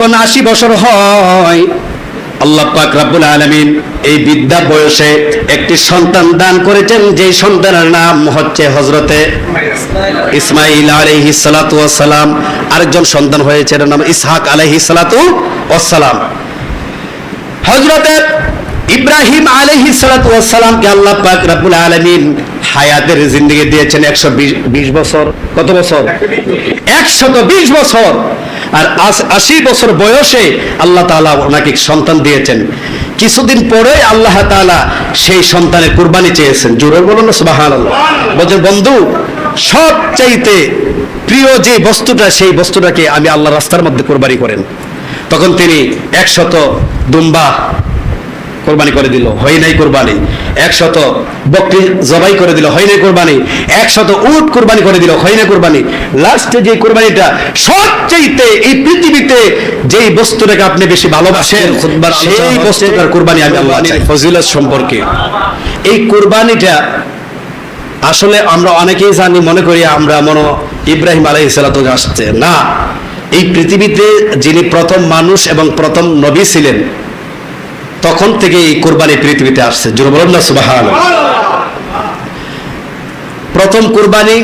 যখন আশি বছর হয়, আল্লাহ পাক রাব্বুল আলামিন এই বিদ্যা বয়সে একটি সন্তান দান করেছেন, যেই সন্তানের নাম হচ্ছে হজরতে ইসমাইল আলাইহিস সালাতু ওয়াসসালাম। আরেকজন সন্তান হয়েছে, এর নাম ইসহাক আলাইহিস সালাতু ওয়াসসালাম। হজরতে ইব্রাহিম আলাইহিস সালাতু ওয়াসসালামকে আল্লাহ পাক রাব্বুল আলামিন হায়াতের জিন্দেগি দিয়েছেন একশো বিশ বছর। কত বছর? একশত বিশ বছর। আর আশ- বছর বয়সে আল্লাহ তালা ওনাকে সন্তান দিয়েছেন। কিছুদিন পরে আল্লাহ তালা সেই সন্তানের কুরবানি চেয়েছেন। জোরে বলুন সুবাহান আল্লাহ বলছেন, বন্ধু, সবচাইতে প্রিয় যে বস্তুটা, সেই বস্তুটাকে আমি আল্লাহ রাস্তার মধ্যে কোরবানি করেন। তখন তিনি একশত দুম্বা কোরবানি করে দিল হয় নাই কোরবানি? একশত বকরি জবাই করে দিল হয় নাই কোরবানি? একশত উট কোরবানি করে দিল হয় না কোরবানি? লাস্টে যে কোরবানিটা সবচেয়েতে এই পৃথিবীতে যেই বস্তুটাকে আপনি বেশি ভালোবাসেন সেই বস্তুটার কোরবানি আমি আল্লাহ চাই। ফজিলত সম্পর্কে। এই কোরবানিটা আসলে আমরা অনেকেই জানি মনে করি আমরা মনে ইব্রাহিম আলাই আসছে। না এই পৃথিবীতে যিনি প্রথম মানুষ এবং প্রথম নবী ছিলেন তখন থেকে এই কোরবানি পৃথিবীতে আসছে। জোরে বলুন না সুবাহান প্রথম কোরবানি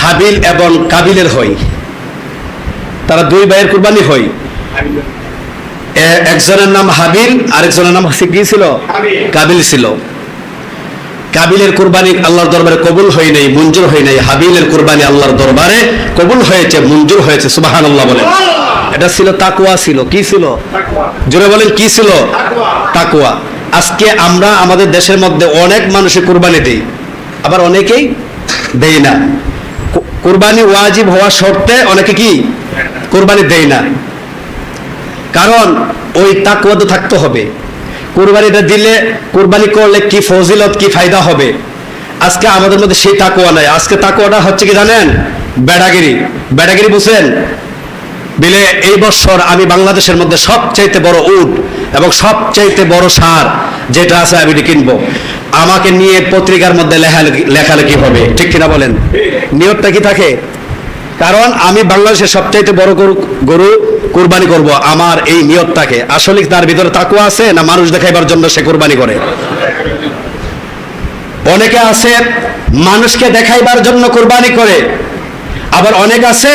হাবিল এবং কাবিলের হয়। তারা দুই ভাইয়ের কোরবানি হয়। একজনের নাম হাবিল আরেকজনের নাম কি ছিল? কাবিল। ছিল। কাবিলের কুরবানি আল্লাহর দরবারে কবুল হয় নাই মঞ্জুর হয় নাই। হাবিলের কুরবানি আল্লাহর দরবারে কবুল হয়েছে মঞ্জুর হয়েছে সুবাহান আল্লাহ বলেন এটা ছিল তাকুয়া ছিল। কি ছিল? জোরে বলেন, কি ছিল? তাকুয়া আজকে আমরা আমাদের দেশের মধ্যে অনেক মানুষের কুরবানি দেই, আবার অনেকেই দেই না। কুরবানি ওয়াজিব হওয়া শর্তে অনেকে কি? কুরবানি দেয় না। কারণ ওই তাকুয়া তো থাকতে হবে। কুরবানিটা দিলে কুরবানি করলে কি ফজিলত, কি ফায়দা হবে? আজকে আমাদের মধ্যে সেই তাকুয়া নাই। আজকে তাকুয়াটা হচ্ছে কি জানেন? বেড়াগিরি। বেড়াগিরি বুঝছেন? বিলে এই বছর আমি বাংলাদেশের মধ্যে সবচাইতে বড় উট এবং সবচাইতে বড় সার যেটা আছে আমি কিনবো। আমাকে নিয়ে পত্রিকার মধ্যে লেখালেখি হবে। ঠিক কিনা বলেন? নিয়তটা কি থাকে? কারণ আমি বাংলাদেশের সবচাইতে বড় গরু গরু কুরবানি করব আমার এই নিয়তটাকে। আসলে তার ভিতরে তাকুয়া আছে না মানুষ দেখাইবার জন্য সে কুরবানি করে? অনেকে আছে মানুষকে দেখাইবার জন্য কুরবানি করে আবার অনেক আছে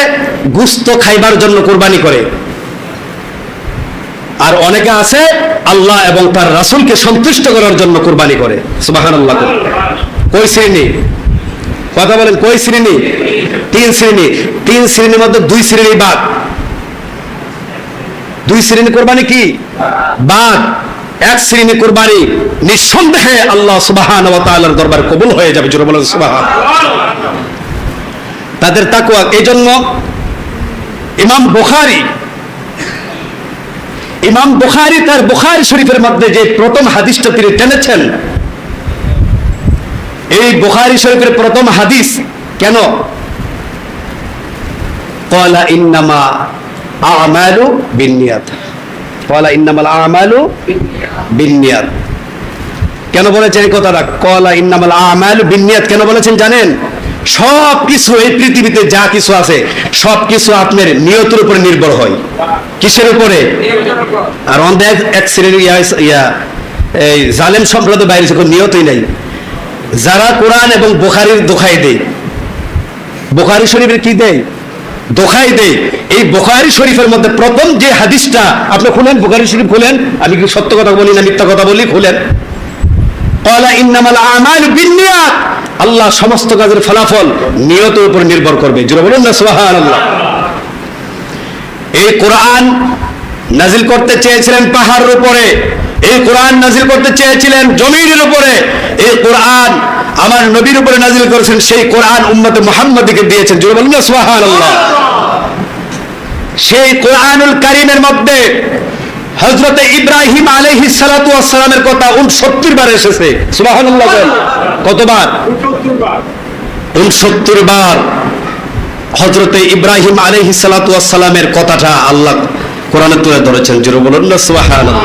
গুস্ত খাইবার জন্য কুরবানি করে। আর অনেকে আছে আল্লাহ এবং তার রাসূলকে সন্তুষ্ট করার জন্য কুরবানি করে। কই শ্রেণি? কথা বলেন, কই শ্রেণি? তিন শ্রেণি। তিন শ্রেণির মধ্যে দুই শ্রেণি বাঘ দুই শ্রেণি কোরবানি কি? বাঘ এক শ্রেণি কোরবানি নিঃসন্দেহে আল্লাহ সুবাহান দরবার কবুল হয়ে যাবে। জোরে বলেন সুবহান তাদের তাকুয়া এই জন্য ইমাম বুখারী ইমাম বুখারী তার বুখারী শরীফের মধ্যে যে প্রথম হাদিসটা তিনি টেনেছেন, এই বুখারী শরীফের প্রথম হাদিস কেন? কলা ইন্নামা আমালু বিনিয়াত কলা ইন্নামাল আমালু বিনিয়াত কেন বলেছেন এই কথাটা? কলা ইন্নামাল আমালু বিনিয়াত কেন বলেছেন জানেন? সব কিছু এই পৃথিবীতে যা কিছু আছে সব কিছু আপনার নিয়তের উপরে নির্ভর হয়। কিসের উপরে? আর অন্ধ এক শ্রেণির ইয়া এই জালেম সম্প্রদায় বাইরে কোনো নিয়তই নাই। যারা কোরআন এবং বোখারির দোখাই দেয়, বোখারি শরীফের কি দেয়? দোখাই দেয়। এই বোখারি শরীফের মধ্যে প্রথম যে হাদিসটা, আপনি খুলেন, বোখারি শরীফ খুলেন, আমি কি সত্য কথা বলি না মিথ্যা কথা বলি? খুলেন কলা ইন্নামাল আমাল বিনিয়াত আল্লাহ সমস্ত কাজের ফলাফল নিয়তের উপর নির্ভর করবে। জুড়ে এই কোরআন নাজিল করতে চেয়েছিলেন পাহাড়ের উপরে। এই কোরআন নাজিল করতে চেয়েছিলেন জমিনের উপরে। এই কোরআন আমার নবীর উপরে নাজিল করেছেন, সেই কোরআন উম্মতে মুহাম্মদকে দিয়েছেন। জোরে বলুন না, সুবহানাল্লাহ। সেই কোরআনুল কারীমের মধ্যে হযরতে ইব্রাহিম আলাইহিস সালাতু ওয়াস সালামের কথা 69 বার এসেছে সুবহানাল্লাহ বলেন। কতবার 69 বার হজরতে ইব্রাহিম আলাইহিস সালাতু ওয়াস সালামের কথাটা আল্লাহ কোরআনে তুলে ধরেছেন জোরে বলুন না সুবহানাল্লাহ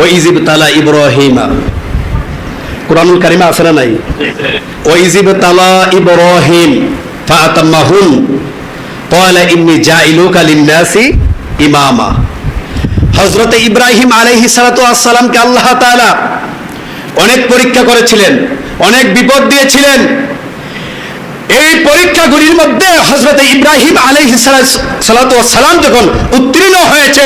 ও ইজিব তালা ইব্রাহিমা কোরআনুল কারিমে আছে না নাই ও ইজিব তালা ইব্রাহিম ফাতাম্মাহুন قال إني جاعلوك للناس ইমামা হজরত ইব্রাহিম আলহি সালাতামকে আল্লাহ তাআলা অনেক পরীক্ষা করেছিলেন, অনেক বিপদ দিয়েছিলেন। এই পরীক্ষাগুলির মধ্যে হজরত ইব্রাহিম আলহি সালাম যখন উত্তীর্ণ হয়েছে,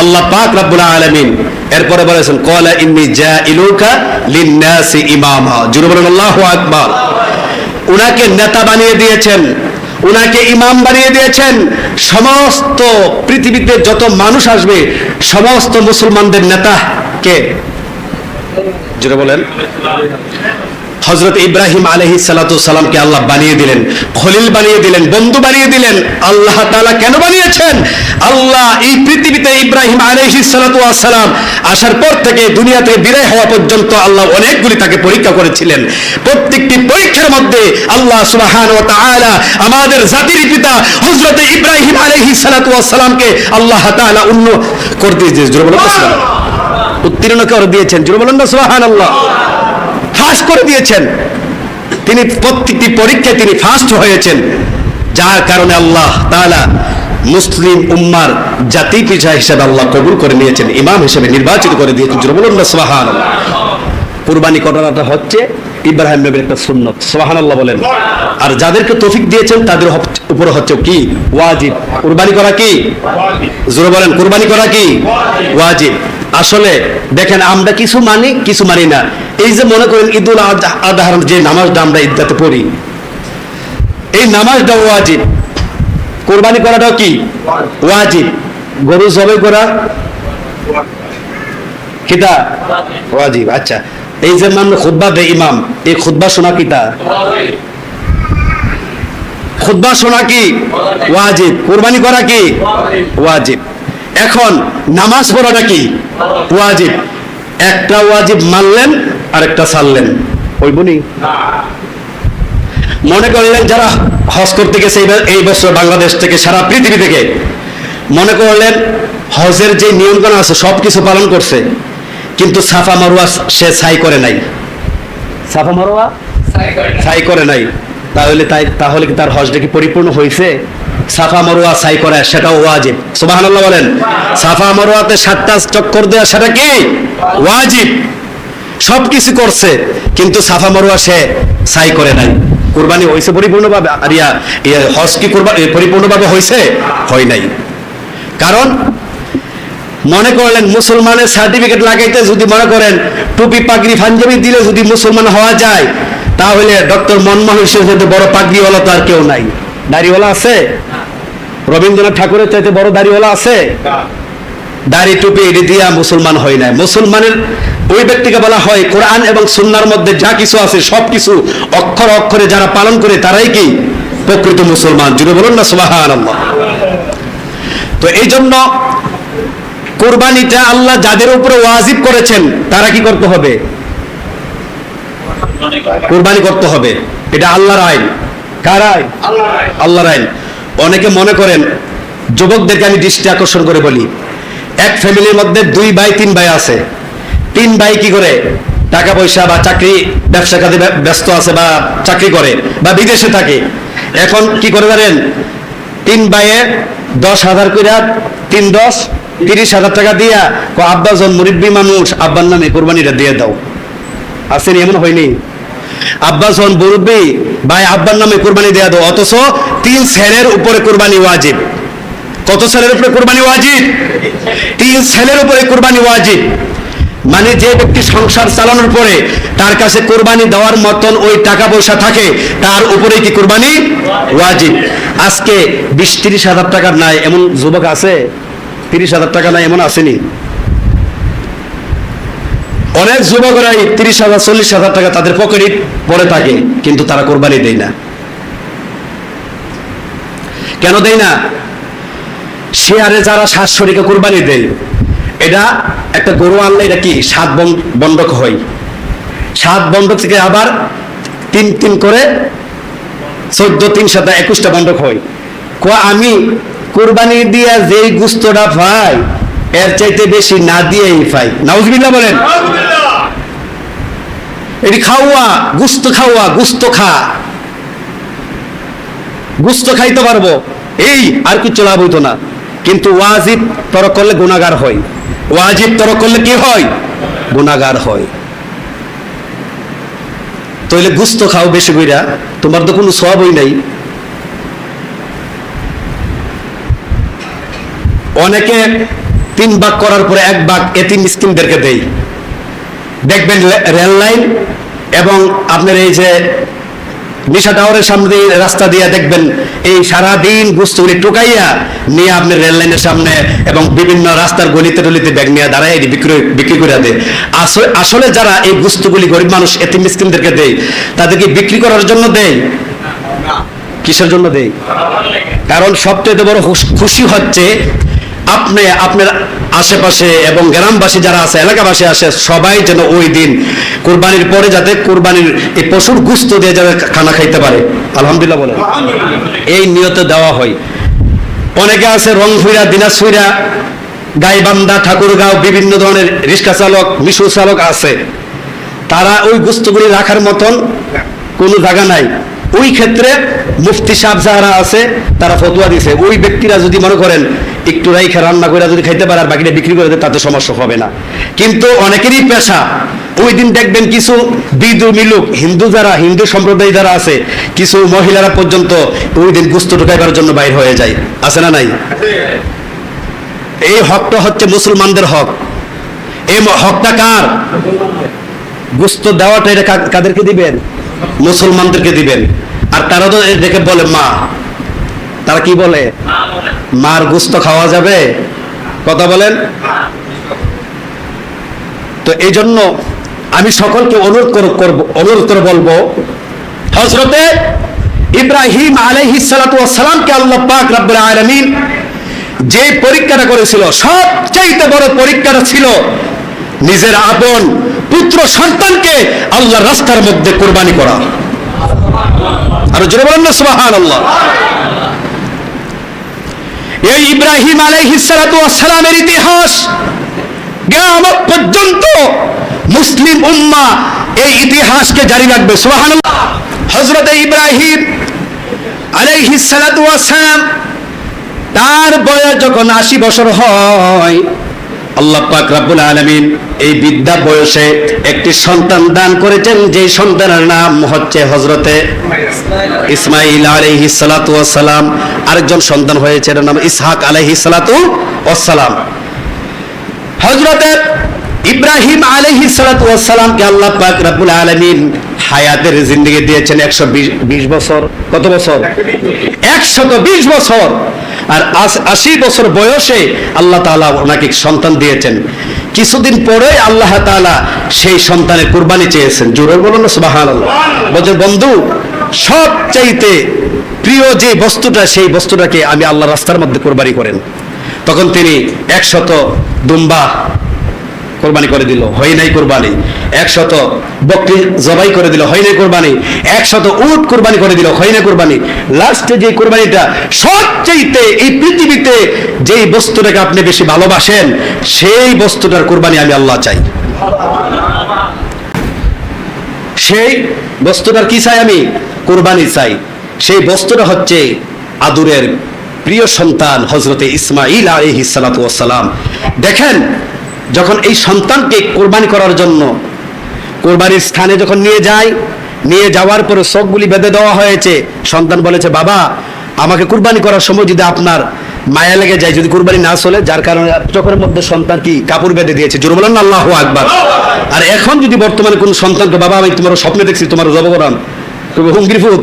আল্লাহ পাক রাব্বুল আলামিন এরপরে বলেছেন কলা ইন্নি জাইলুকা লিন্নাসি ইমামা। আল্লাহু আকবার। উনাকে নেতা বানিয়ে দিয়েছেন। উনাকে ইমাম বানিয়ে দিয়েছেন। সমস্ত পৃথিবীতে যত মানুষ আসবে, সমস্ত মুসলমানদের নেতা কে? যেটা বলেন। হজরত ইব্রাহিম আলহি সালাতামকে আল্লাহ বানিয়ে দিলেন, খলিল বানিয়ে দিলেন, বন্ধু বানিয়ে দিলেন। আল্লাহ তালা কেন বানিয়েছেন? আল্লাহ এই পৃথিবীতে ইব্রাহিম আলহি সালাতাম আসার পর থেকে দুনিয়া থেকে বিদায় হওয়া পর্যন্ত আল্লাহ অনেকগুলি তাকে পরীক্ষা করেছিলেন। প্রত্যেকটি পরীক্ষার মধ্যে আল্লাহ সুবাহান ও তাআলা আমাদের জাতির পিতা হজরত ইব্রাহিম আলহি সালাতামকে আল্লাহ তাআলা উন্ন করে দিয়েছে। উত্তীর্ণ করে দিয়েছেন। জোরে সুবাহান আল্লাহ ফাঁস করে দিয়েছেন। তিনি প্রত্যেকটি পরীক্ষায় তিনি ফার্স্ট হয়েছেন। যার কারণে আল্লাহ তাআলা মুসলিম উম্মার জাতি পিছা হিসেবে আল্লাহ কবুল করে নিয়েছেন, ইমাম হিসেবে নির্বাচিত করে দিয়েছেন। জোরে বলুন না করাটা হচ্ছে ইব্রাহিম নবীর একটা সুন্নত সুবহান আল্লাহ বলেন। আর যাদেরকে তৌফিক দিয়েছেন, তাদের উপরে হচ্ছে কি? ওয়াজিব। কুরবানি করা কি? জোরে বলেন, কুরবানি করা কি? ওয়াজিব। আসলে, দেখেন, আমরা কিছু মানি কিছু মানি না। এই যে মনে করেন, ঈদুল আজহা- আজহার যে নামাজটা আমরা ঈদগাতে পড়ি, এই নামাজটা ওয়াজিব। কোরবানি করাটাও কি? ওয়াজিব। গরু জবে করা? কিতা? ওয়াজিব। আচ্ছা। এই যে মান খুতবা দে ইমাম, এই খুতবা শোনা কিতা খুতবা শোনা কি? ওয়াজিব। কোরবানি করা কি? ওয়াজিব। এখন নামাজ পড়াটা কি? ওয়াজিব। একটা ওয়াজিব মানলেন, আরেকটা ছাড়লেন। ওই বনি মনে করলেন যারা হজ করতে গেছে এই বছর বাংলাদেশ থেকে, সারা পৃথিবী থেকে, মনে করলেন হজের যে নিয়মকানুন আছে সব কিছু পালন করছে। কিন্তু সাফা মারুয়া সে ছাই করে নাই। সাফা মারুয়া ছাই করে নাই। তাহলে তাই তাহলে কি তার হজটা কি পরিপূর্ণ হয়েছে সাফা মারুয়া ছাই করে সেটাও ওয়াজিব। সুবহানাল্লাহ বলেন সাফা মারুয়াতে সাতটা চক্কর দেওয়া সেটা কি? ওয়াজিব। সব কিছু করছে কিন্তু সাফা মারুয়া সে ছাই করে নাই। কুরবানি হয়েছে পরিপূর্ণভাবে। আর ইয়া ইয়া হজ কি কুরবানি পরিপূর্ণভাবে হয়েছে হয় নাই। কারণ মনে করলেন মুসলমানের সার্টিফিকেট লাগাইতে যদি মনে করেন টুপি, পাগড়ি, পাঞ্জাবি দিলে যদি মুসলমান হওয়া যায়, তাহলে ডক্টর মনমোহন চাইতে বড় পাগড়িওয়ালা তো আর কেউ নাই। দাড়িওয়ালা আছে? রবীন্দ্রনাথ ঠাকুরের চাইতে বড় দাড়িওয়ালা আছে? দাড়ি, টুপি এটি দিয়া মুসলমান হয় নাই। মুসলমানের ওই ব্যক্তিকে বলা হয় কোরআন এবং সুন্নার মধ্যে যা কিছু আছে, সব কিছু অক্ষর অক্ষরে যারা পালন করে, তারাই কি? প্রকৃত মুসলমান। জুড়ে বলুন না সুবাহান তো এই জন্য কোরবানিটা আল্লাহ যাদের উপরে ওয়াজিব করেছেন, তারা কি করতে হবে? কোরবানি করতে হবে। এটা আল্লাহর আইন। কার আইন? আল্লাহর আইন। অনেকে মনে করেন, যুবকদেরকে আমি দৃষ্টি আকর্ষণ করে বলি, এক ফ্যামিলির মধ্যে দুই ভাই, তিন ভাই আছে। তিন ভাই কি করে? টাকা পয়সা বা চাকরি ব্যবসা কাজে ব্যস্ত আছে বা চাকরি করে বা বিদেশে থাকে। এখন কি করে জানেন? তিন ভাইয়ে দশ হাজার করে তিন দশ তিরিশ হাজার টাকা দিয়া কো, আব্বা জন মুরিব্বী মানুষ, আব্বার নামে কোরবানিটা দিয়ে দাও। আসেনি, এমন হয়নি? আব্বা জন মুরব্বী, ভাই, আব্বার নামে কোরবানি দেয়া দাও, অথচ তিন ছেলের উপরে কোরবানি ওয়াজিব। কত ছেলের উপরে কোরবানি ওয়াজিব? তিন ছেলের উপরে কোরবানি ওয়াজিব। মানে যে ব্যক্তি সংসার চালানোর পরে তার কাছে কোরবানি দেওয়ার মতন ওই টাকা পয়সা থাকে, তার উপরে কি কোরবানি ওয়াজিব? আজকে বিশ তিরিশ হাজার টাকার নাই, এমন যুবক আছে? তিরিশ হাজার টাকা নাই এমন আসেনি। অনেক যুবকরাই তিরিশ হাজার, চল্লিশ হাজার টাকা তাদের পকেটে পড়ে থাকে, কিন্তু তারা কোরবানি দেয় না। কেন দেয় না? শেয়ারে যারা শাশুড়িকে কোরবানি দেয়, এটা একটা গরু আনলে এটা কি? সাত বন- বন্ডক হয়। সাত বন্ডক থেকে আবার তিন তিন করে চোদ্দ, তিন সাত একুশটা বন্ধক হয়। আমি কোরবানি দিয়া যেই গুস্তটা পাই এর চাইতে বেশি না দিয়েই পাই নাউজবিল্লাহ বলেন। এটি খাওয়া, গুস্ত খাওয়া, গুস্ত খা। গুস্ত খাইতে পারব, এই আর কিছু লাভ হইতো না। কিন্তু ওয়াজিব তরক করলে গুণাগার হয়। ওয়াজিব তরক করলে কি হয়? গুণাগার হয়। তাইলে গুস্ত খাও বেশি কইরা, তোমার তো কোনো সবই নাই। অনেকে তিন ভাগ করার পরে এক ভাগ এতিম মিসকিনদেরকে দেই। দেখবেন রেল লাইন এবং আপনার এই যে নিশা টাওয়ারের সামনে দিয়ে রাস্তা দিয়ে দেখবেন এই সারাদিন গুস্তগুলি টুকাইয়া নিয়ে আপনি রেল লাইনের সামনে এবং বিভিন্ন রাস্তার গলিতে টলিতে ব্যাগ নিয়ে দাঁড়ায় এটি বিক্রি বিক্রি করে দেয়। আসলে আসলে যারা এই গুস্তগুলি গরিব মানুষ, এতিম মিসকিনদেরকে দেয় তাদেরকে বিক্রি করার জন্য দেয় কিসের জন্য দেয় কারণ সবচেয়ে বড় খুশি হচ্ছে আপনি, আপনার আশেপাশে এবং গ্রামবাসী যারা আছে, এলাকাবাসী আছে, সবাই যেন ওই দিন কুরবানির পরে যাতে কুরবানির এই পশুর গুস্ত দিয়ে যাবে খানা খাইতে পারে। আলহামদুলিল্লাহ বলে এই নিয়তে দেওয়া হয়। অনেকে আছে রংপুরা, দিনাজপুরা, গাইবান্ধা, ঠাকুরগাঁও, বিভিন্ন ধরনের রিক্সা চালক, মিশু চালক আছে। তারা ওই গুস্তগুলি রাখার মতন কোনো জায়গা নাই। ওই ক্ষেত্রে মুফতি সাহেব যারা আছে, তারা ফতুয়া দিছে ওই ব্যক্তিরা যদি মনে করেন একটু রাইখা রান্না করে যদি খাইতে পারে আর বাকিটা বিক্রি করে দেয়, তাতে সমস্যা হবে না। কিন্তু অনেকেরই পেশা। ওই দিন দেখবেন কিছু বিদু মিলুক, হিন্দু যারা, হিন্দু সম্প্রদায় যারা আছে, কিছু মহিলারা পর্যন্ত ওই দিন গুস্ত ঢুকাইবার জন্য বাইর হয়ে যায়। আছে না নাই? এই হকটা হচ্ছে মুসলমানদের হক। এই হকটা কার? গুস্ত দেওয়াটা এটা কাদেরকে দিবেন? মুসলমানদেরকে দিবেন। আর তারা তো এটাকে বলে মা। তারা কি বলে? মার গুস্ত খাওয়া যাবে? কথা বলেন। তো এই জন্য আমি সকলকে অনুরোধ করব অনুরোধ করে বলব হজরতে ইব্রাহিম আলাইহিস সালাতু ওয়াস সালামকে আল্লাহ পাক রব্বুল আলামিন যে পরীক্ষাটা করেছিল, সবচাইতে বড় পরীক্ষাটা ছিল নিজের আপন পুত্র সন্তানকে আল্লাহ রাস্তার মধ্যে কোরবানি করা। আর জোরে বলেন না সুবাহান আল্লাহ এই ইব্রাহিম আলাইহিসসালামের ইতিহাস কিয়ামত পর্যন্ত মুসলিম উম্মা এই ইতিহাসকে জারি রাখবে, সুবহানাল্লাহ। হযরত ইব্রাহিম আলাইহিসসালাম তার বয়স যখন আশি বছর হয় আল্লাহ পাক রাব্বুল আলামিন এই বিদ্যা বয়সে একটি সন্তান দান করেছেন যে সন্তানের নাম হচ্ছে হজরতে ইসমাইল আলাইহিস সালাতু সালাম আরেকজন সন্তান হয়েছে, এর নাম ইসহাক আলাইহিস সালাতু সালাম হজরতে ইব্রাহিম আলাইহিস সালাতু সালামকে আল্লাহ পাক রাব্বুল আলামিন হায়াতের জিন্দেগি দিয়েছেন একশো বিশ বছর। কত বছর? একশত বিশ বছর। আর আশ- বছর বয়সে আল্লাহ তালা ওনাকে সন্তান দিয়েছেন। কিছুদিন পরে আল্লাহ তালা সেই সন্তানের কুরবানি চেয়েছেন। জোরে বলুন সুবাহান আল্লাহ বলছে বন্ধু, সবচাইতে প্রিয় যে বস্তুটা, সেই বস্তুটাকে আমি আল্লাহ রাস্তার মধ্যে কোরবানি করেন। তখন তিনি একশত দুম্বা কোরবানি করে দিল, হয় নাই কোরবানি? একশত বকরি জবাই করে দিল, হয় নাই কোরবানি? একশত উট কোরবানি করে দিল, হয় না কোরবানি? লাস্টে যে কোরবানিটা সবচেয়েতে এই পৃথিবীতে যেই বস্তুটাকে আপনি বেশি ভালোবাসেন, সেই বস্তুটার কোরবানি আমি আল্লাহ চাই। সেই বস্তুটার কি চাই আমি? কোরবানি চাই। সেই বস্তুটা হচ্ছে আদুরের প্রিয় সন্তান হজরতে ইসমাইল আলহি সালাম। দেখেন যখন এই সন্তানকে কোরবানি করার জন্য কোরবানির স্থানে যখন নিয়ে যায়, নিয়ে যাওয়ার পরে চোখগুলি বেঁধে দেওয়া হয়েছে, সন্তান বলেছে, বাবা, আমাকে কুরবানি করার সময় যদি আপনার মায়া লেগে যায়, যদি কুরবানি না চলে, যার কারণে চোখের মধ্যে সন্তান কি কাপড় বেঁধে দিয়েছে? জোর বলেন আল্লাহ আকবার। আর এখন যদি বর্তমানে কোন সন্তানকে, বাবা, আমি তোমার স্বপ্নে দেখছি, তোমার জব করাম তুমি হুঙ্গির ফুট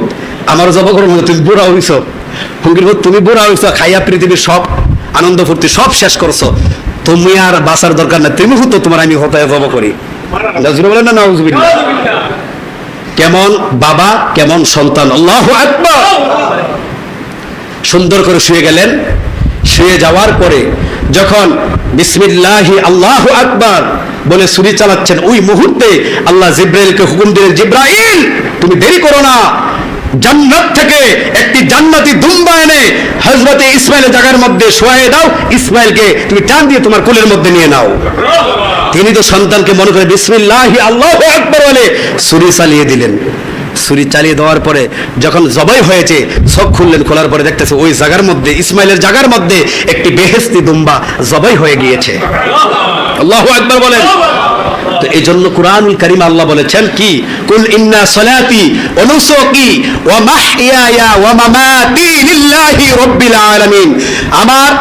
আমার জব তুমি বুড়া হইছ, হুঙ্গির ফুট তুমি বুড়া হইছ, খাইয়া পৃথিবীর সব আনন্দ ফুর্তি সব শেষ করছ। তুমি আর বাঁচার দরকার না তুমি হতো তোমার আমি হতায় জব করি। কেমন বাবা, কেমন সন্তান। আল্লাহ আকবার। সুন্দর করে শুয়ে গেলেন। শুয়ে যাওয়ার পরে যখন বিসমিল্লাহি, আল্লাহ আকবার বলে ছুরি চালাচ্ছেন, ওই মুহূর্তে আল্লাহ জিব্রাইলকে হুকুম দিলেন, জিব্রাইল, তুমি দেরি করো না। জান্নাত থেকে একটি জান্নাতি দুম্বা এনে হজরতে ইসমাইলের জায়গার মধ্যে শোয়ে দাও। ইসমাইলকে তুমি টান দিয়ে তোমার কোলের মধ্যে নিয়ে নাও। তিনি তো সন্তানকে মনে করে বিসমিল্লাহি আল্লাহ একবার বলে ছুরি চালিয়ে দিলেন। ছুরি চালিয়ে দেওয়ার পরে যখন জবাই হয়েছে, চোখ খুললেন, খোলার পরে দেখতেছে ওই জায়গার মধ্যে, ইসমাইলের জায়গার মধ্যে একটি বেহেস্তি দুম্বা জবাই হয়ে গিয়েছে। আল্লাহু একবার বলেন। তো এই জন্য কোরআনুল করিম আল্লাহ বলেছেন কি? কুল ইন্না সলাতি ওয়া নুসুকি ওয়া মাহইয়ায়া ওয়া মামাতি লিল্লাহি রাব্বিল আলামিন। আমার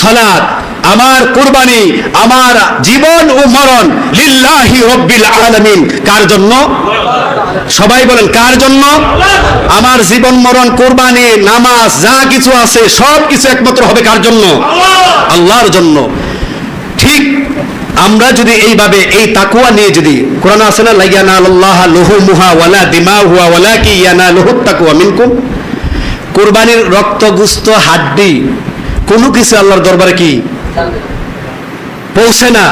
সালাত, আমার কুরবানি, আমার জীবন ও মরণ লিল্লাহি রব্বিল আলামিন। কার জন্য? সবাই বলেন, কার জন্য? আমার জীবন, মরণ, কোরবানি, নামাজ, যা কিছু আছে সব কিছু একমাত্র হবে কার জন্য? আল্লাহর জন্য। ঠিক আমরা যদি এইভাবে এই তাকুয়া নিয়ে যদি কোরআন আছে না আল্লাহ লুহু মুহা ওয়ালা দিমা হুয়া ওয়ালা কি ইয়ানা লুহুত তাকুয়া মিনকুম। কোরবানির রক্ত, গুস্ত, হাড্ডি, কোনো কিছু আল্লাহর দরবারে কি পৌঁছে না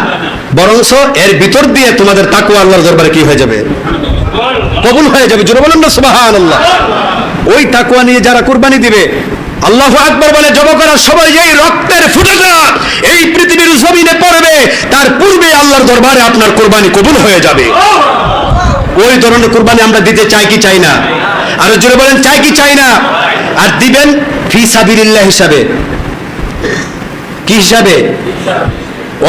বরংস এর ভিতর দিয়ে তোমাদের তাকুয়া আল্লাহর দরবারে কি হয়ে যাবে? কবুল হয়ে যাবে, জোরে বলেন না সুবাহান আল্লাহ ওই তাকুয়া নিয়ে যারা কুরবানি দিবে আল্লাহ আকবর বলে যুবকরা সবাই এই রক্তের ফুটেটা এই পৃথিবীর জমিনে পড়বে, তার পূর্বে আল্লাহর দরবারে আপনার কোরবানি কবুল হয়ে যাবে। ওই ধরনের কোরবানি আমরা দিতে চাই কি চাই না? আর জোরে বলেন, চাই কি চাই না? আর দিবেন ফি সাবিরিল্লাহ হিসাবে। কি হিসাবে?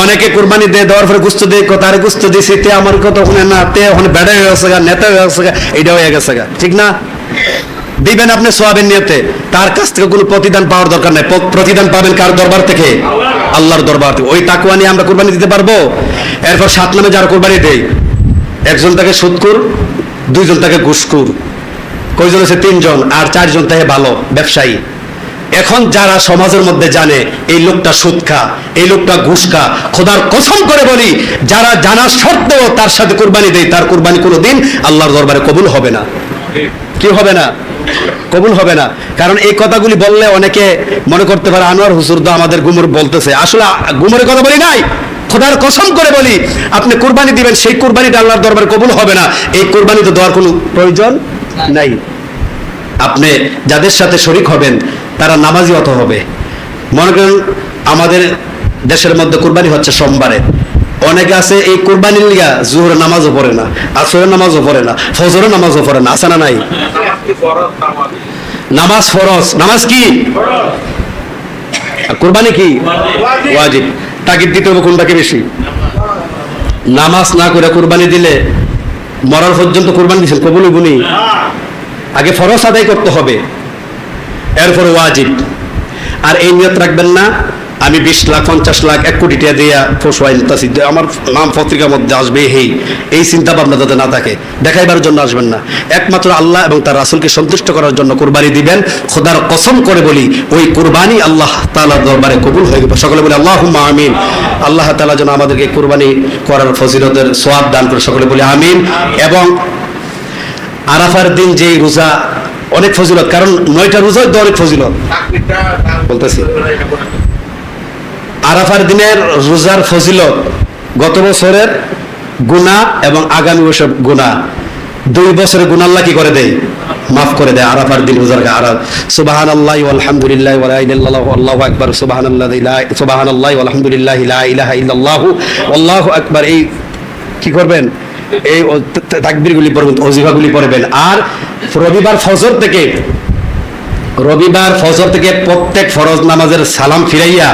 অনেকে কোরবানি দিয়ে দেওয়ার পরে গুস্ত দিয়ে তার গুস্ত দিয়েছি তে আমার কথা ওখানে না, তে ওখানে বেড়া হয়ে গেছে নেতা হয়ে গেছে এটা হয়ে গেছে ঠিক না? দিবেন আপনি সোয়াবের নিয়তে। তার কাছ থেকে কোনো প্রতিদান পাওয়ার দরকার নাই। প্রতিদান পাবেন কার দরবার থেকে? আল্লাহর দরবার থেকে। ওই তাকুয়া নিয়ে আমরা কোরবানি দিতে পারব? এরপর সাত নামে যারা কোরবানি দেয় একজন তাকে সুদকুর দুইজন তাকে ঘুষকুর কয়জন আছে তিনজন। আর চারজন তাকে ভালো ব্যবসায়ী। এখন যারা সমাজের মধ্যে জানে এই লোকটা সুদ খা এই লোকটা ঘুষ খা খোদার কসম করে বলি যারা জানা সত্ত্বেও তার সাথে কোরবানি দেয় তার কোরবানি কোনো দিন আল্লাহর দরবারে কবুল হবে না। কি হবে না? কবুল হবে না। কারণ এই কথাগুলি বললে অনেকে মনে করতে পারে, আনোয়ার হুজুর তো আমাদের গুমর বলতেছে। আসলে গুমরের কথা বলি নাই, খোদার কসম করে বলি, আপনি কোরবানি দিবেন, সেই কোরবানিটা আল্লাহর দরবারে কবুল হবে না। এই কোরবানি তো দেওয়ার কোনো প্রয়োজন নাই। আপনি যাদের সাথে শরিক হবেন, তারা নামাজি অত হবে। মনে করেন আমাদের দেশের মধ্যে কোরবানি হচ্ছে সোমবারে। অনেকে আছে এই কোরবানির লিগা জোহর নামাজও পড়ে না, আসরের নামাজও পড়ে না, ফজরের নামাজও পড়ে না, আছে না নাই? নামাজ। ফরজ। নামাজ কি? কোরবানি কি? ওয়াজিব। তাকে দিতে হবে কোনটাকে বেশি? নামাজ না করে কোরবানি দিলে মরার পর্যন্ত কোরবানি দিচ্ছেন কবুল গুনি আগে ফরজ আদায় করতে হবে। এরপর ওয়াজিব। আর এই নিয়ত রাখবেন না আমি বিশ লাখ, পঞ্চাশ লাখ, এক কোটি টাকা দিয়া নিতেছি আমার নাম পত্রিকার মধ্যে আসবে হেই এই চিন্তা ভাবনা যাতে না থাকে। দেখাইবার জন্য আসবেন না। একমাত্র আল্লাহ এবং তার রাসুলকে সন্তুষ্ট করার জন্য কোরবানি দিবেন। খোদার কসম করে বলি, ওই কোরবানি আল্লাহ তাআলার দরবারে কবুল হয়ে গেবে সকলে বলি আল্লাহ আমিন। আল্লাহ তাআলা যেন আমাদেরকে কোরবানি করার ফজিলতের সোয়াব দান করে। সকলে বলি, আমিন। এবং আরাফার দিন যে রোজা, অনেক ফজিলত। কারণ নয়টা রোজা অনেক ফজিলত। বলতেছি। আরাফার দিনের রোজার ফজিলত গত বছরের গুণা এবং আগামী বছর গুণা দুই বছরের গুণা কি করে দেয়? মাফ করে দেয় আরাফার দিন রোজার আরাফ সুবাহান আল্লাহ আলহামদুলিল্লাহ আল্লাহু আকবার সুবাহান আল্লাহ সুবাহান আল্লাহ আলহামদুলিল্লাহ ইলাহা ইল্লাল্লাহু আল্লাহু আকবার। এই কি করবেন? এই তাকবিরগুলি পড়বেন, অজিফাগুলি পড়বেন। আর রবিবার ফজর থেকে, রবিবার ফজর থেকে প্রত্যেক ফরজ নামাজের সালাম ফিরাইয়া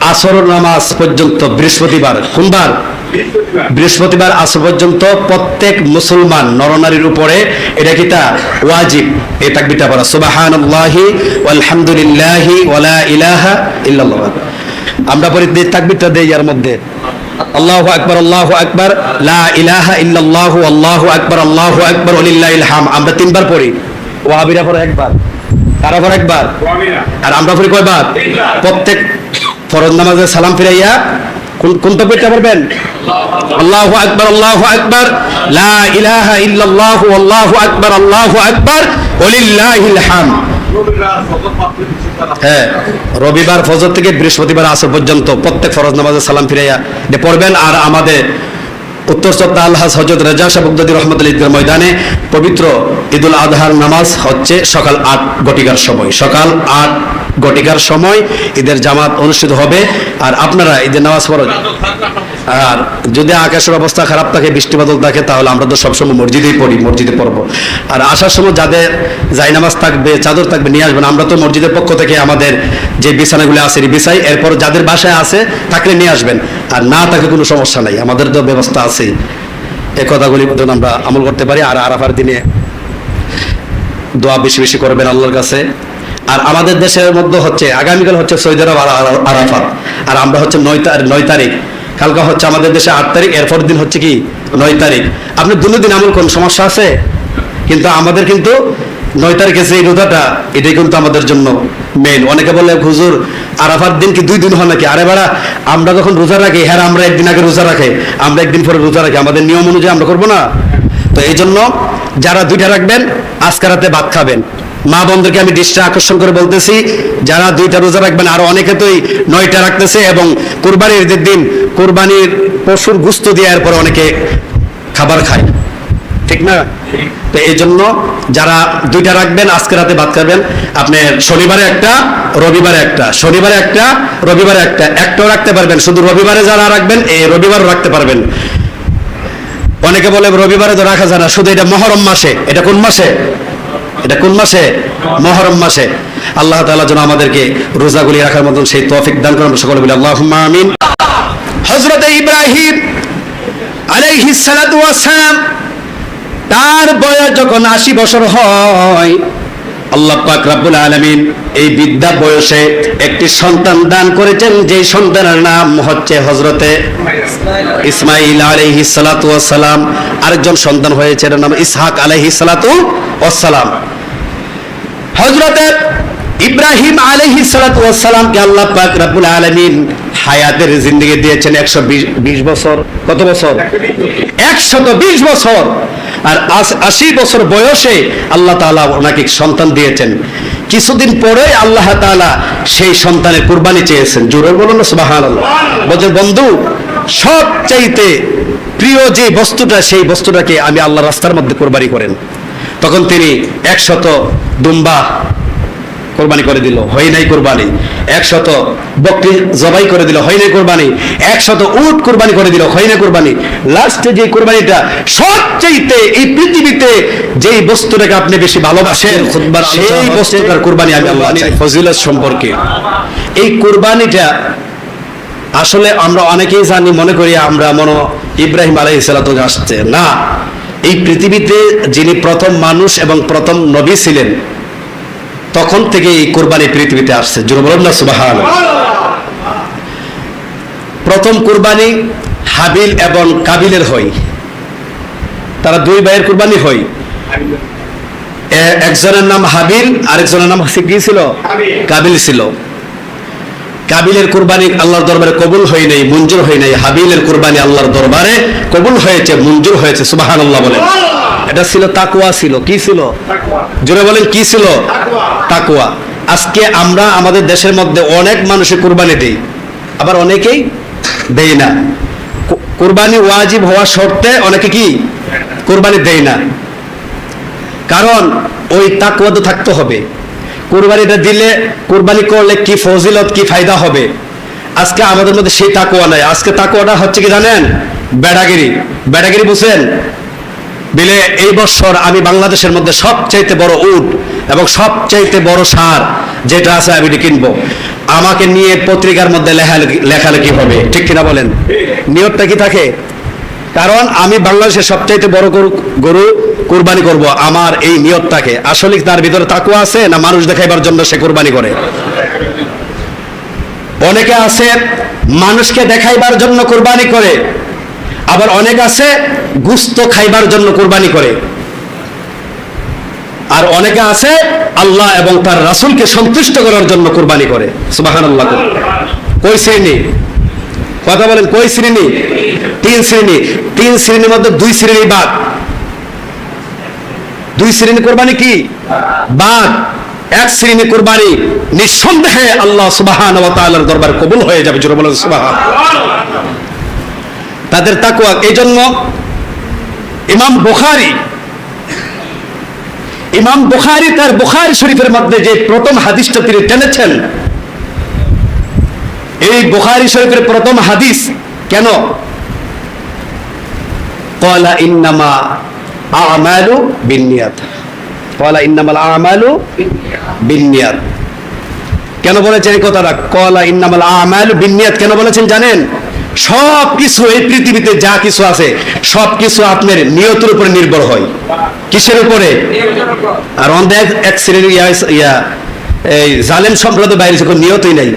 আসর নামাজ পর্যন্ত বৃহস্পতিবার, কোনবার? বৃহস্পতিবার আসর পর্যন্ত প্রত্যেক মুসলমান নরনারীর উপরে, এটা কিটা ওয়াজিব। এই তাকবিরটা পড়া। সুবহানাল্লাহি আলহামদুলিল্লাহি ওয়ালা ইলাহা ইল্লাল্লাহ। আমরা পরে যে তাকবিরটা দেই এর মধ্যে। আল্লাহু আকবার আল্লাহু আকবার, লা ইলাহা ইল্লাল্লাহু, আল্লাহু আকবার আল্লাহু আকবার, ওয়ালিল্লাহিল হাম আমরা তিনবার পড়ি। ওয়াহাবিরা পড়ে একবার, তারা পড়ে একবার। আর আমরা পড়ি কয়বার? প্রত্যেক ফরজ নামাজে সালাম ফিরাইয়া কোন তাকবীরটা পড়বেন? আল্লাহু আকবার আল্লাহু আকবার। লা ইলাহা ইল্লাল্লাহু, আল্লাহু আকবার আল্লাহু আকবার। ওয়ালিল্লাহিল হামদ হ্যাঁ রবিবার ফজর থেকে বৃহস্পতিবার আসর পর্যন্ত প্রত্যেক ফরজ নামাজে সালাম ফিরাইয়া। পড়বেন আর আমাদের উত্তর সপ্তাহ আল্লাহ হজরত রেজা শাবুদ্দি রহমতুল ঈদগার ময়দানে পবিত্র ঈদুল আজহার নামাজ হচ্ছে সকাল আট গটিকার সময়। সকাল আট গটিকার সময় ঈদের জামাত অনুষ্ঠিত হবে। আর আপনারা ঈদের নামাজ পড় আর যদি আকাশের অবস্থা খারাপ থাকে, বৃষ্টি বাদল থাকে, তাহলে আমরা তো সবসময় মসজিদেই পড়ি, মসজিদে পড়ব। আর আসার সময় যাদের জাইনামাজ থাকবে, চাদর থাকবে, নিয়ে আসবেন, আমরা তো মসজিদের পক্ষ থেকে আমাদের যে বিছানাগুলো আছে বিছাই এরপর যাদের বাসায় আছে থাকলে নিয়ে আসবেন। আর না থাকলে কোনো সমস্যা নাই, আমাদের তো ব্যবস্থা আছেই এই কথাগুলি আমরা আমল করতে পারি, আর আরাফার দিনে দোয়া বেশি বেশি করবেন আল্লাহর কাছে। আর আমাদের দেশের মধ্যে হচ্ছে, আগামীকাল হচ্ছে সৌদি আর আরাফাত। আর আমরা হচ্ছে নয় নয় তারিখ। কালকে হচ্ছে আমাদের দেশে আট তারিখ এরপর দিন হচ্ছে কি? নয় তারিখ। আপনি দুটো দিন আমল কোন সমস্যা আছে? কিন্তু আমাদের কিন্তু নয় তারিখে যে রোজাটা, এটাই কিন্তু আমাদের জন্য মেন অনেকে বলে, হুজুর, আরাফার দিন কি দুই দিন হয় নাকি? আরে বাড়া, আমরা যখন রোজা রাখি হ্যাঁ আমরা একদিন আগে রোজা রাখে, আমরা একদিন পরে রোজা রাখি, আমাদের নিয়ম অনুযায়ী আমরা করব না। তো এই জন্য যারা দুইটা রাখবেন, আজকে রাতে ভাত খাবেন। মা বোনদেরকে আমি দৃষ্টি আকর্ষণ করে বলতেছি যারা দুইটা রোজা রাখবেন, আরও অনেকে তোই নয়টা রাখতেছে এবং কোরবানির ঈদের দিন, কোরবানির পশুর গুস্ত দেওয়ার পরে অনেকে খাবার খায়। ঠিক না? তো এই জন্য যারা দুইটা রাখবেন, আজকে রাতে ভাত খাবেন। আপনি শনিবারে একটা, রবিবারে একটা, শনিবারে একটা, রবিবারে একটা, একটাও রাখতে পারবেন। শুধু রবিবারে যারা রাখবেন, এই রবিবারও রাখতে পারবেন। অনেকে বলে রবিবারে তো রাখা যায় না, শুধু এটা মহরম মাসে। এটা কোন মাসে? এটা কোন মাসে? মহরম মাসে। আল্লাহ তালা যেন আমাদেরকে রোজাগুলি রাখার মতন সেই তফিক দান করেন। সকলে বলি আল্লাহ আমিন। হজরত ইব্রাহিম আলাইহি সালাম, তার বয়স যখন আশি বছর হয় আল্লাহ পাক রাব্বুল আলামিন এই বিদ্যা বয়সে একটি সন্তান দান করেছেন, যেই সন্তানের নাম হচ্ছে হজরতে ইসমাইল আলাইহিস সালাতু ওয়াস সালাম আরেকজন সন্তান হয়েছে, এর নাম ইসহাক আলাইহিস সালাতু ওয়াস সালাম হজরতে ইব্রাহিম আলাইহিস সালাতু ওয়াস সালামকে আল্লাহ পাক রাব্বুল আলামিন হায়াতের জিন্দেগি দিয়েছেন একশো বিশ বছর। কত বছর? একশত বিশ বছর। আর আশ- বছর বয়সে আল্লাহ তালা ওনাকে সন্তান দিয়েছেন। কিছুদিন পরে আল্লাহ তালা সেই সন্তানের কুরবানি চেয়েছেন। জোরে বলুন না, সুবহানাল্লাহ। বলছেন বন্ধু, সবচাইতে প্রিয় যে বস্তুটা, সেই বস্তুটাকে আমি আল্লাহ রাস্তার মধ্যে কোরবানি করেন। তখন তিনি একশত দুম্বা কোরবানি করে দিল হয় নাই কোরবানি? একশত বকরি জবাই করে দিল হয় নাই কোরবানি? একশত উট কোরবানি করে দিল হয় না কোরবানি? লাস্টে যে কোরবানিটা সবচাইতে এই পৃথিবীতে যেই বস্তুটাকে আপনি বেশি ভালোবাসেন সেই বস্তুটার কোরবানি আমি আল্লাহ ফজিলত সম্পর্কে। এই কোরবানিটা আসলে আমরা অনেকেই জানি মনে করি আমরা মনে ইব্রাহিম আলাইহিস সালাতু আসছে। না এই পৃথিবীতে যিনি প্রথম মানুষ এবং প্রথম নবী ছিলেন তখন থেকে এই কোরবানি পৃথিবীতে আসছে। জুড়ে সুবাহান প্রথম কোরবানি হাবিল এবং কাবিলের হয়। তারা দুই ভাইয়ের কোরবানি হয়। একজনের নাম হাবিল আরেকজনের নাম কি ছিল? কাবিল। ছিল। কাবিলের কুরবানি আল্লাহর দরবারে কবুল হয় নাই মঞ্জুর হয় নাই। হাবিলের কুরবানি আল্লাহর দরবারে কবুল হয়েছে মঞ্জুর হয়েছে সুবাহান আল্লাহ বলেন এটা ছিল তাকুয়া ছিল। কি ছিল? জোরে বলেন, কি ছিল? তাকুয়া আজকে আমরা আমাদের দেশের মধ্যে অনেক মানুষের কুরবানি দেই, আবার অনেকেই দেই না। কুরবানি ওয়াজিব হওয়া শর্তে অনেকে কি? কুরবানি দেয় না। কারণ ওই তাকুয়া তো থাকতে হবে। কোরবানিটা দিলে কোরবানি করলে কি ফজিলত, কি ফায়দা হবে? আজকে আমাদের মধ্যে সেই তাকুয়া নাই। আজকে তাকুয়াটা হচ্ছে কি জানেন? বেড়াগিরি। বেড়াগিরি বুঝছেন? বিলে এই বছর আমি বাংলাদেশের মধ্যে সবচাইতে বড় উট এবং সবচাইতে বড় সার যেটা আছে আমি কিনবো। আমাকে নিয়ে পত্রিকার মধ্যে লেখালেখি হবে। ঠিক কিনা বলেন? নিয়তটা কি থাকে? কারণ আমি বাংলাদেশের সবচাইতে বড় গরু গরু কোরবানি করব, আমার এই নিয়তটাকে। আসলে তার ভিতরে তাকুয়া আছে না মানুষ দেখাইবার জন্য সে কোরবানি করে? অনেকে আছে মানুষকে দেখাইবার জন্য কোরবানি করে আবার অনেক আছে গুস্ত খাইবার জন্য কোরবানি করে। আর অনেকে আছে আল্লাহ এবং তার রাসূলকে সন্তুষ্ট করার জন্য কোরবানি করে। সুবহানাল্লাহ। কই শ্রেণি? কথা বলেন, কই শ্রেণি? তিন শ্রেণি। তিন শ্রেণির মধ্যে দুই শ্রেণি বাদ। দুই শ্রেণি কোরবানি কি? বাদ। এক শ্রেণি কোরবানি নিঃসন্দেহে আল্লাহ সুবাহান দরবার কবুল হয়ে যাবে। জোরে বলেন সুবহান তাদের তাকুয়া এই জন্য ইমাম বুখারী ইমাম বুখারী তার বুখারী শরীফের মধ্যে যে প্রথম হাদিসটা তিনি টেনেছেন, এই বুখারী শরীফের প্রথম হাদিস কেন? কলা ইন্নামা আমালু বিনিয়াত কলা ইন্নামাল আমালু বিনিয়াত কেন বলেছেন এই কথাটা? কলা ইন্নামাল আমালু বিনিয়াত কেন বলেছেন জানেন? সব কিছু এই পৃথিবীতে যা কিছু আছে সব কিছু আপনার নিয়তের উপরে নির্ভর হয়। কিসের উপরে? আর অন্ধ এক ইয়া এই জালেম সম্প্রদায় বাইরে কোনো নিয়তই নাই।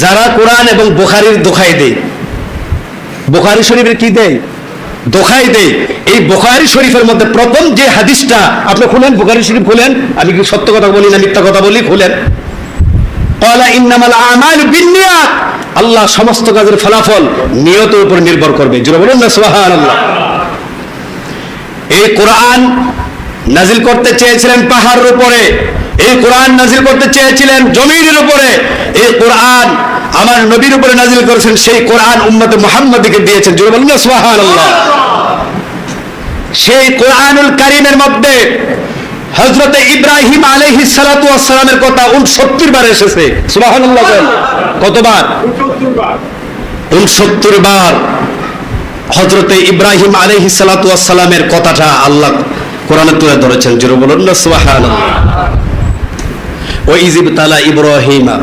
যারা কোরআন এবং বোখারির দোখাই দেয়, বোখারি শরীফের কি দেয়? দোখাই দেয়। এই বোখারি শরীফের মধ্যে প্রথম যে হাদিসটা, আপনি খুলেন, বোখারি শরীফ খুলেন, আমি কি সত্য কথা বলি না মিথ্যা কথা বলি? খুলেন। কলা ইন্নামাল আমাল বিনিয়াত আল্লাহ সমস্ত কাজের ফলাফল নিয়তের উপর নির্ভর করবে। জুড়ে বলুন না এই কোরআন নাজিল করতে চেয়েছিলেন পাহাড়ের উপরে। এই কোরআন নাজিল করতে চেয়েছিলেন জমিনের উপরে। এই কোরআন আমার নবীর উপরে নাজিল করেছেন, সেই কোরআন উম্মতে মুহাম্মদকে দিয়েছেন। জোরে বলুন না, সুবহানাল্লাহ। সেই কোরআনুল কারীমের মধ্যে হযরতে ইব্রাহিম আলাইহিস সালাতু ওয়াস সালামের কথা 69 বার এসেছে সুবহানাল্লাহ বলেন। কতবার 69 বার হজরতে ইব্রাহিম আলহি সালামের কথাটা আল্লাহ কোরআনে তুলে ধরেছেন জোরে বলুন না সুবহানাল্লাহ ও ইজিব তালা ইব্রাহিমা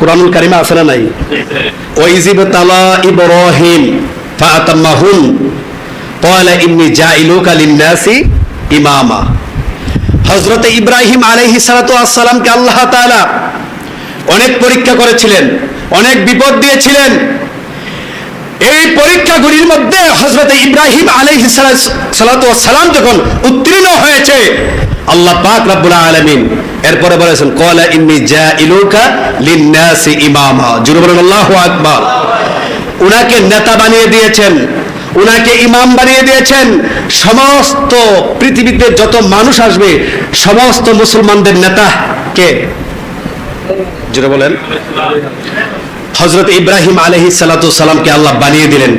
কোরআনুল কারিমা আছে না নাই ও ইজিব তালা ইব্রাহিম ফাতাম্মাহুন قال إني جاعلوك للناس ইমামা হজরতে ইব্রাহিম আলাইহিস সালাতু আসসালামকে আল্লাহ তাআলা অনেক পরীক্ষা করেছিলেন, অনেক বিপদ দিয়েছিলেন। এই পরীক্ষাগুলির মধ্যে হজরত ইব্রাহিম আলাইহি সালাম যখন উত্তীর্ণ হয়েছে, আল্লাহ পাক রাব্বুল আলামিন এরপরে বলেছেন কলা ইন্নি জাইলুকা লিন্নাসি ইমামা। জুরে বলেন, আল্লাহু আকবার। উনাকে নেতা বানিয়ে দিয়েছেন। উনাকে ইমাম বানিয়ে দিয়েছেন। সমস্ত পৃথিবীতে যত মানুষ আসবে, সমস্ত মুসলমানদের নেতা কে? যেটা বলেন। হজরত ইব্রাহিম আলহি সালাতামকে আল্লাহ বানিয়ে দিলেন।